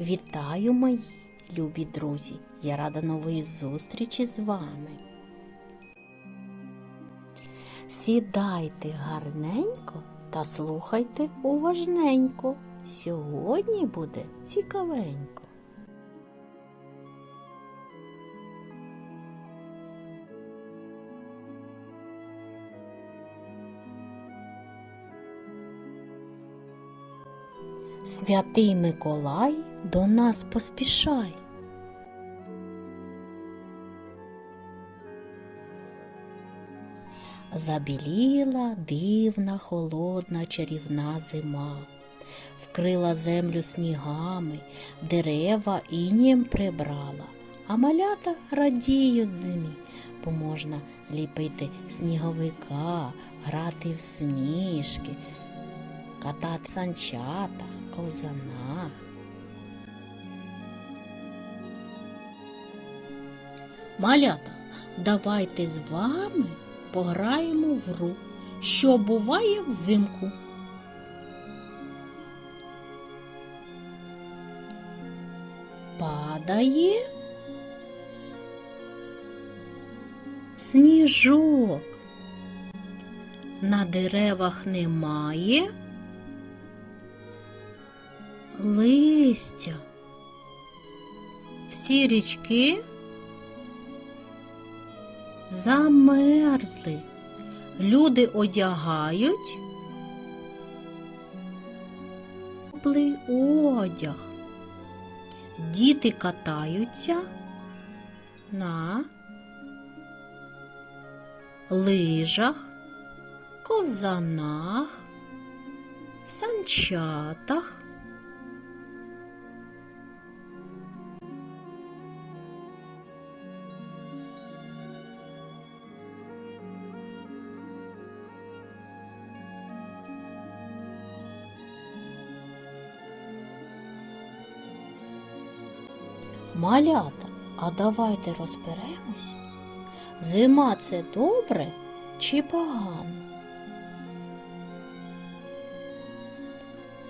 Вітаю, мої любі друзі! Я рада нової зустрічі з вами. Сідайте гарненько та слухайте уважненько. Сьогодні буде цікавенько. Святий Миколай до нас поспішай. Забіліла дивна, холодна чарівна зима, вкрила землю снігами, дерева інєм прибрала, а малята радіють зимі, бо можна ліпити сніговика, грати в сніжки, катати санчатах, ковзанах. Малята, давайте з вами пограємо в гру, що буває взимку. Падає сніжок. На деревах немає листя. Всі річки замерзли. Люди одягають теплий одяг. Діти катаються на лижах, ковзанах, санчатах. Малята, а давайте розберемось. Зима це добре чи погано?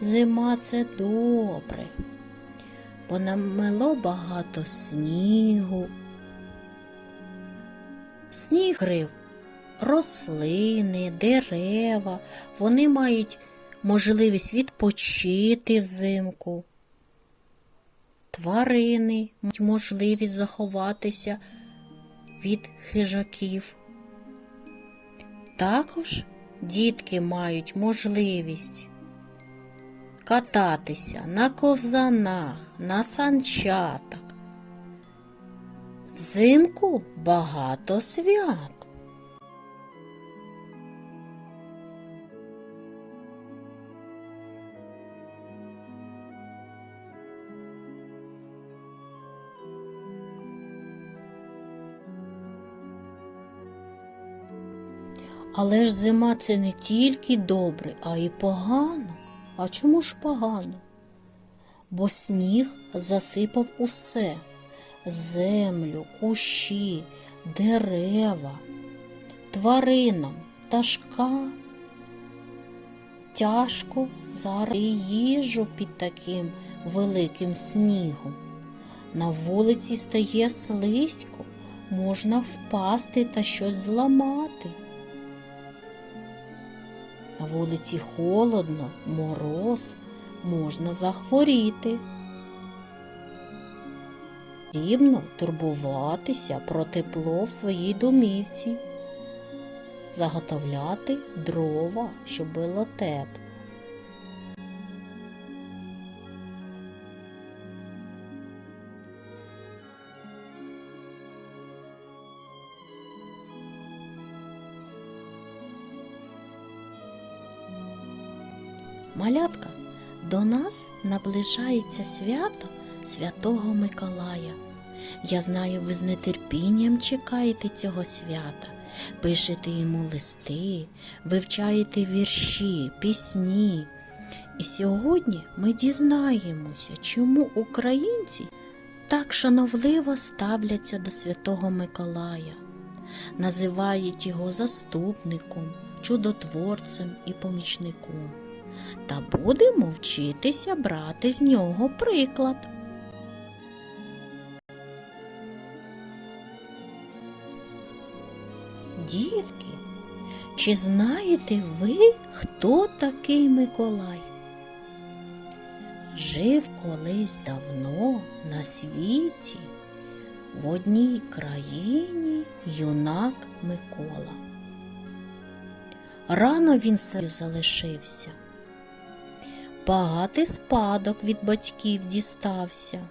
Зима це добре, бо намело багато снігу. Сніг грив рослини, дерева, вони мають можливість відпочити взимку. Тварини мають можливість заховатися від хижаків. Також дітки мають можливість кататися на ковзанах, на санчатах. Взимку багато свят. Але ж зима це не тільки добре, а й погано. А чому ж погано? Бо сніг засипав усе землю, кущі, дерева, тваринам, пташкам. Тяжко зараз їжу під таким великим снігом. На вулиці стає слизько, можна впасти та щось зламати. На вулиці холодно, мороз, можна захворіти. Потрібно турбуватися про тепло в своїй домівці, заготовляти дрова, щоб було тепло. Малятка, до нас наближається свято Святого Миколая. Я знаю, ви з нетерпінням чекаєте цього свята, пишете йому листи, вивчаєте вірші, пісні. І сьогодні ми дізнаємося, чому українці так шановливо ставляться до Святого Миколая, називають його заступником, чудотворцем і помічником. Та будемо вчитися брати з нього приклад. Дітки, чи знаєте ви, хто такий Миколай? Жив колись давно на світі в одній країні юнак Микола. Рано він собі залишився. Багатий спадок від батьків дістався.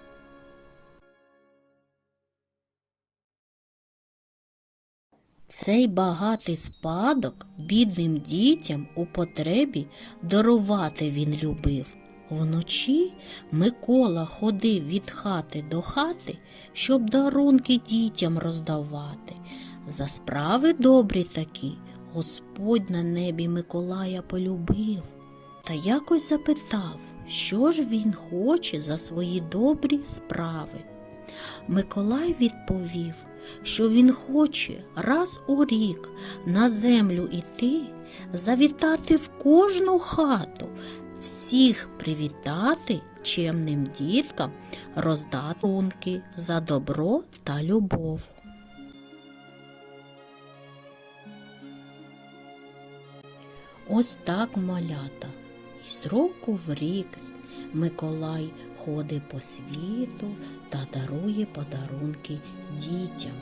Цей багатий спадок бідним дітям у потребі дарувати він любив. Вночі Микола ходив від хати до хати, щоб дарунки дітям роздавати. За справи добрі такі Господь на небі Миколая полюбив. Та якось запитав, що ж він хоче за свої добрі справи. Миколай відповів, що він хоче раз у рік на землю іти, завітати в кожну хату, всіх привітати чемним діткам, роздати лунки за добро та любов. Ось так малята. І з року в рік Миколай ходить по світу та дарує подарунки дітям.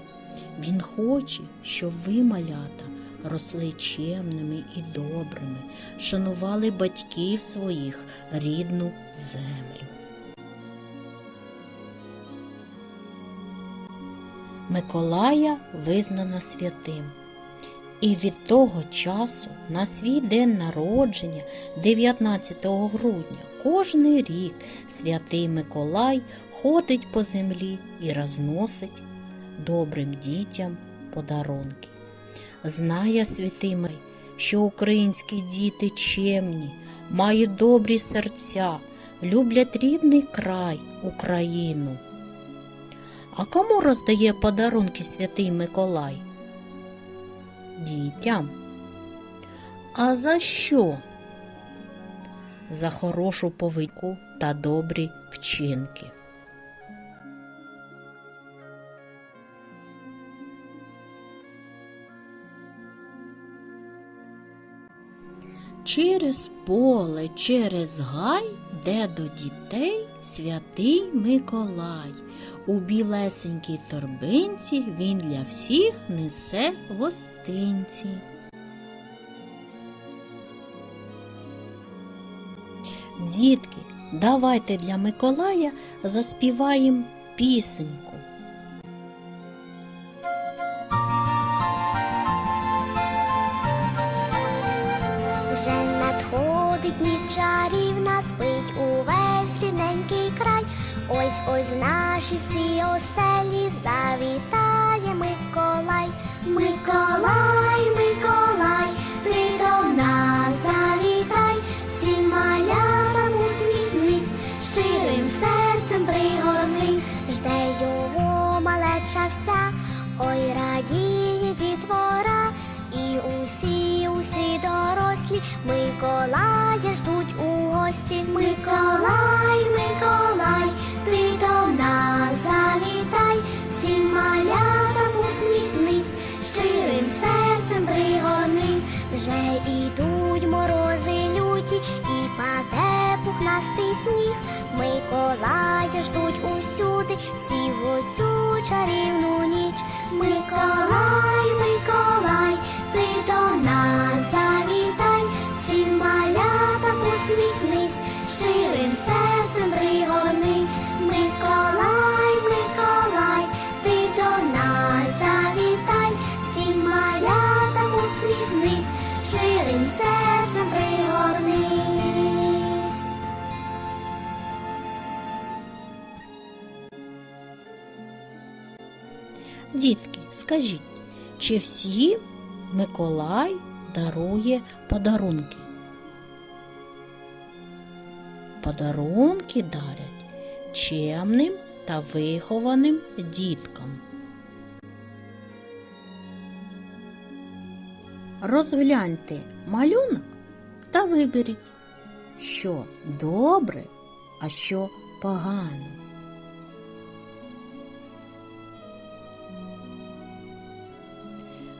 Він хоче, щоб ви, малята, росли чемними і добрими, шанували батьків своїх рідну землю. Миколая визнана святим. І від того часу на свій день народження, 19 грудня, кожний рік святий Миколай ходить по землі і розносить добрим дітям подарунки. Знає святий Миколай, що українські діти чемні, мають добрі серця, люблять рідний край, Україну. А кому роздає подарунки святий Миколай? Дітям. А за що? За хорошу повику та добрі вчинки. Через поле, через гай, де до дітей святий Миколай. У білесенькій торбинці він для всіх несе гостинці. Дітки, давайте для Миколая заспіваємо пісеньку. peixes e ocelis пухнастий сніг. Миколая ждуть усюди, всі в оцю чарівну ніч. Миколай, Дітки, скажіть, чи всім Миколай дарує подарунки? Подарунки дарять чемним та вихованим діткам. Розгляньте малюнок та виберіть, що добре, а що погано.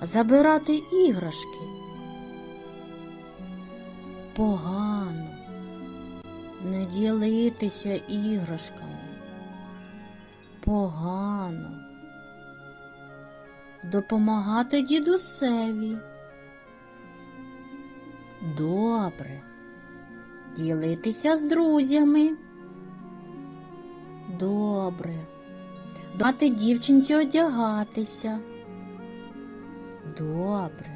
Забирати іграшки погано, не ділитися іграшками погано, допомагати дідусеві. Добре. Ділитися з друзями. Добре. Дати дівчинці одягатися. Добре.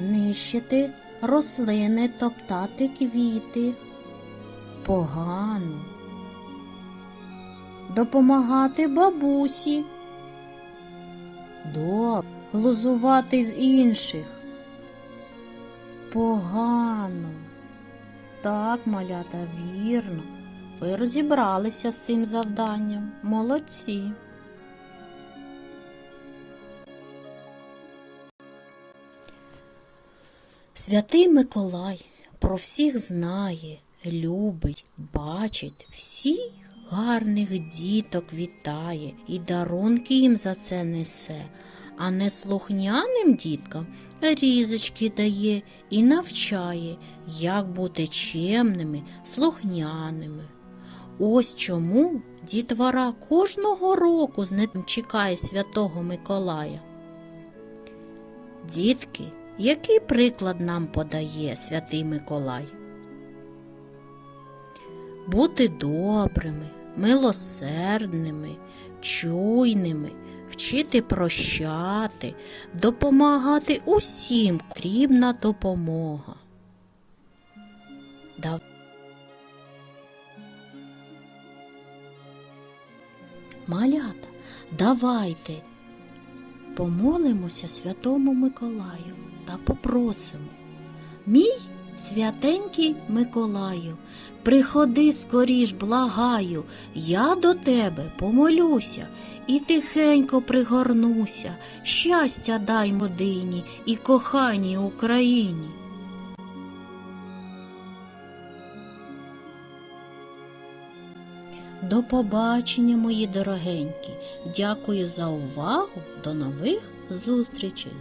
Нищити рослини, топтати квіти. Погано. Допомагати бабусі. Добре. Глузувати з інших. Погано. Так, малята, вірно. Ви розібралися з цим завданням. Молодці. Святий Миколай про всіх знає, любить, бачить, всіх гарних діток вітає і дарунки їм за це несе, а неслухняним діткам різочки дає і навчає, як бути чемними, слухняними. Ось чому дітвора кожного року з нетерпінням чекає святого Миколая. Дітки, який приклад нам подає святий Миколай? Бути добрими, милосердними, чуйними, вчити прощати, допомагати усім потрібна допомога. Малята, давайте помолимося святому Миколаю та попросимо. Мій святенький Миколаю, приходи скоріш, благаю, я до тебе помолюся і тихенько пригорнуся, щастя дай родині і коханій Україні. До побачення, мої дорогенькі. Дякую за увагу. До нових зустрічей!